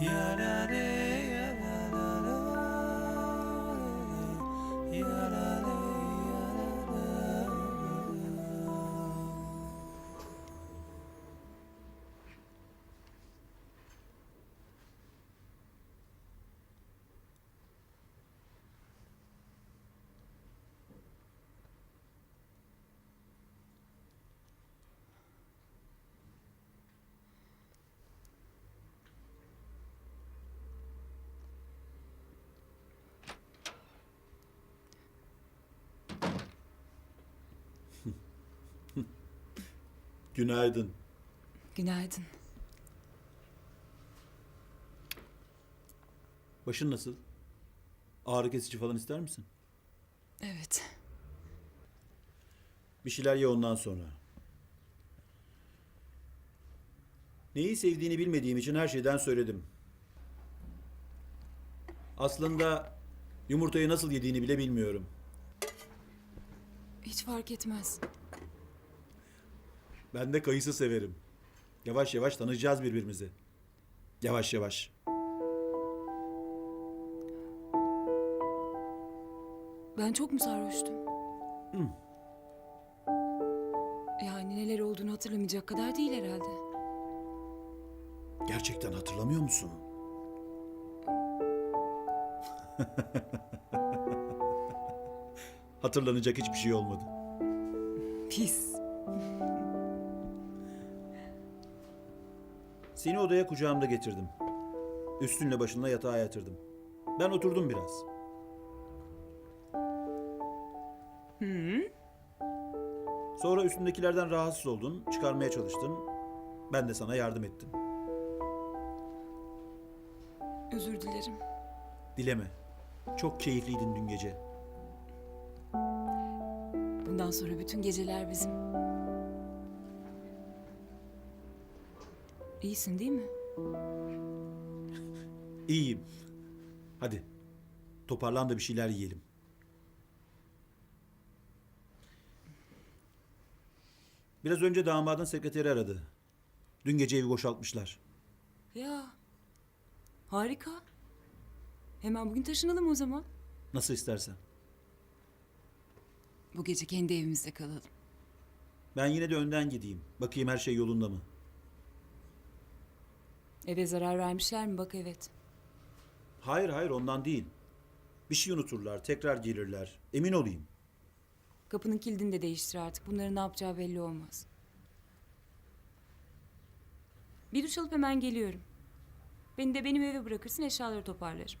Yeah. Günaydın. Günaydın. Başın nasıl? Ağrı kesici falan ister misin? Evet. Bir şeyler ye ondan sonra. Neyi sevdiğini bilmediğim için her şeyden söyledim. Aslında yumurtayı nasıl yediğini bile bilmiyorum. Hiç fark etmez. Ben de kayısı severim. Yavaş yavaş tanıyacağız birbirimizi. Yavaş yavaş. Ben çok mu sarhoştum? Yani neler olduğunu hatırlamayacak kadar değil herhalde. Gerçekten hatırlamıyor musun? Hatırlanacak hiçbir şey olmadı. Pis. Seni odaya kucağımda getirdim. Üstünle başınla yatağa yatırdım. Ben oturdum biraz. Sonra üstündekilerden rahatsız oldun, çıkarmaya çalıştın. Ben de sana yardım ettim. Özür dilerim. Dileme. Çok keyifliydin dün gece. Bundan sonra bütün geceler bizim. İyisin değil mi? İyiyim. Hadi. Toparlan da bir şeyler yiyelim. Biraz önce damadın sekreteri aradı. Dün gece evi boşaltmışlar. Ya. Harika. Hemen bugün taşınalım o zaman. Nasıl istersen. Bu gece kendi evimizde kalalım. Ben yine de önden gideyim. Bakayım her şey yolunda mı? Eve zarar vermişler mi? Bak evet. Hayır hayır ondan değil. Bir şey unuturlar, tekrar gelirler. Emin olayım. Kapının kilidini de değiştir artık. Bunların ne yapacağı belli olmaz. Bir duş alıp hemen geliyorum. Beni de benim eve bırakırsın eşyaları toparlarım.